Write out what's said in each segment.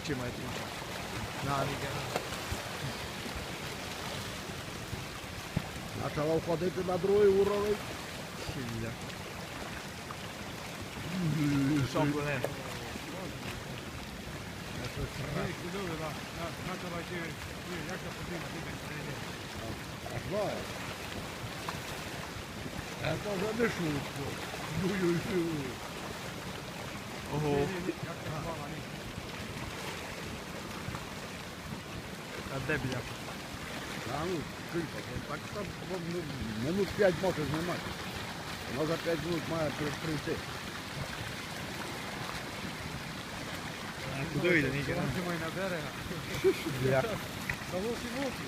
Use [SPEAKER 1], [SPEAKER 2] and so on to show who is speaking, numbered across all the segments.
[SPEAKER 1] вище метрів. На, Ніке.
[SPEAKER 2] Почала входити на другий уровень.
[SPEAKER 1] Сілля. Що пливе?
[SPEAKER 2] Знаю. Это вже не шутка. Ой-ой-ой.
[SPEAKER 1] Ого. А де бляха?
[SPEAKER 2] А ну, скільки? Так там ну, минут 5 може знімати. Вона за 5 минут має при- прийти.
[SPEAKER 1] Куди йде,
[SPEAKER 3] на.
[SPEAKER 1] Бляха.
[SPEAKER 3] Та вовки вовки.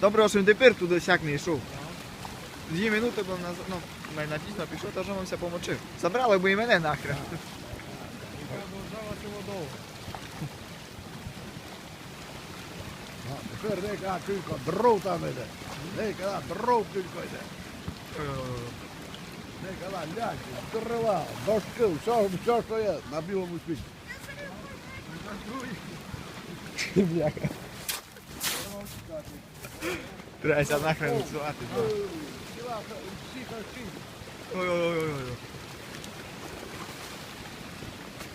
[SPEAKER 1] Добре, що він тепер туди сяк не йшов. Дві минути бо на, ну, на пісню пішов, та ж він все помочив. Забрали б і мене нахрен.
[SPEAKER 3] Вжавати водою.
[SPEAKER 2] А, тепер нека тільки дров там іде. Нека дров тільки йде. Нека ляки, дрова, дошки, все, все, що є на білому світі.
[SPEAKER 1] Бляха. Треба нахрен відсувати.
[SPEAKER 2] Всі харчі.
[SPEAKER 1] Ой-ой-ой.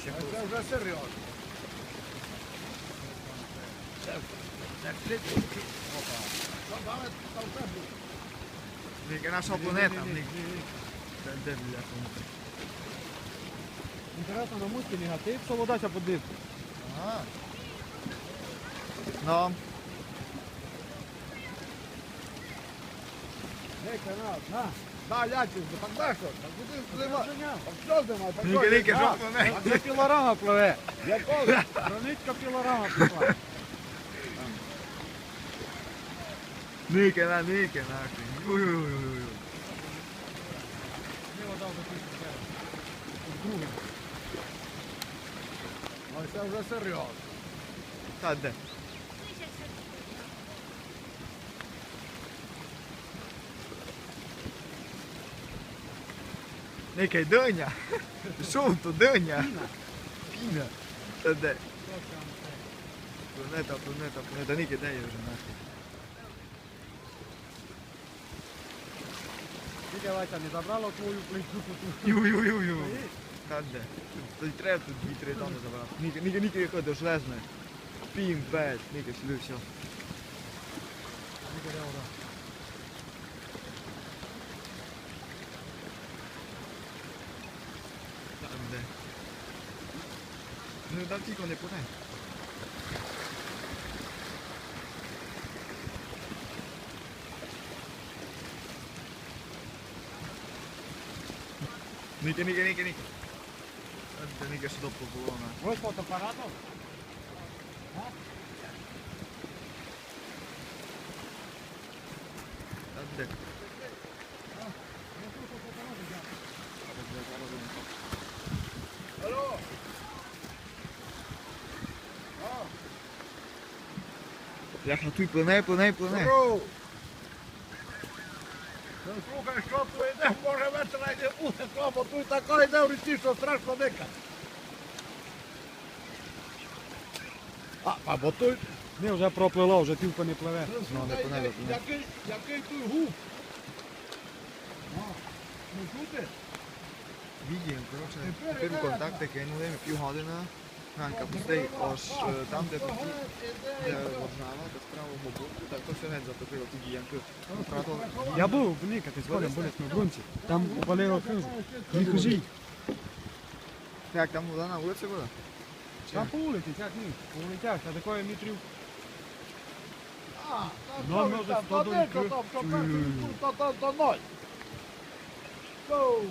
[SPEAKER 2] Це вже серйозно. Що?
[SPEAKER 1] Яка наша планета. Де, де бляха?
[SPEAKER 3] Інтересно, на мусті негатив, що вода ся подивиться.
[SPEAKER 1] Ага. Ну,
[SPEAKER 2] Нека, на, на. Да, ляки, так да що? Так куди зливай? Так що зливай? Так що?
[SPEAKER 1] Ніке, що?
[SPEAKER 3] А це пілорама пливе.
[SPEAKER 2] Якого?
[SPEAKER 3] Гранитка пілорама пішла.
[SPEAKER 1] Nikä nää, nikä nää. Ui,
[SPEAKER 3] ui, ui, ui. Millä tauta pystyy
[SPEAKER 2] käydä? Ai se on
[SPEAKER 1] se serjoa. Tänne. Nekaj danja, žolto danja, pina, tada. Tá,
[SPEAKER 3] planeta, planeta, planeta,
[SPEAKER 1] nekaj danja že našli. Ніке, де я вже нахрен?
[SPEAKER 3] Тільки Вася не забрала твою плитку.
[SPEAKER 1] Ю-ю-ю-ю. Та де? Та й треба тут дві-три тони забрати. Ніке, ніке, ніке, ходиш, лезне. Пім, пець, ніке, сюди, все.
[SPEAKER 3] Тільки де вода.
[SPEAKER 1] Та де? Ну, там тільки не подай. Ніке, ніке, ніке, ніке. Та ніке сюди побуло на.
[SPEAKER 3] Ось фотоапаратом.
[SPEAKER 1] Та де?
[SPEAKER 2] Алло?
[SPEAKER 1] Бляха, тут плине, плине, плине.
[SPEAKER 2] Здоров! Ну, слухай, що tu йде, може вечора й не буде, що, бо тут така йде в ріці, що страшно дика. А, а бо тут,
[SPEAKER 3] Не, вже проплило, вже півка не пливе.
[SPEAKER 2] ну,
[SPEAKER 1] Ну, не
[SPEAKER 2] слухай,
[SPEAKER 1] понятно,
[SPEAKER 2] я-
[SPEAKER 1] понятно.
[SPEAKER 2] який, який тут губ. А, ну чути?
[SPEAKER 1] Відео, коротше,
[SPEAKER 2] Тепер
[SPEAKER 1] тепер
[SPEAKER 2] іде.
[SPEAKER 1] контакти кинули, півгодини. Ганка пустий аж е, там, де де Воржава, правого боку, так то все геть затопило тоді Янку. Правда,
[SPEAKER 3] Я був, Ніка, ти згодом були на ґрунті. Там упалило хижу. Не кажіть.
[SPEAKER 1] як там вода на вулиці була?
[SPEAKER 3] Там по вулиці, як ні. По вулицях, а такої метрів.
[SPEAKER 2] А,
[SPEAKER 3] Ну, може, сто
[SPEAKER 2] та та- та- та ноль. Гоу.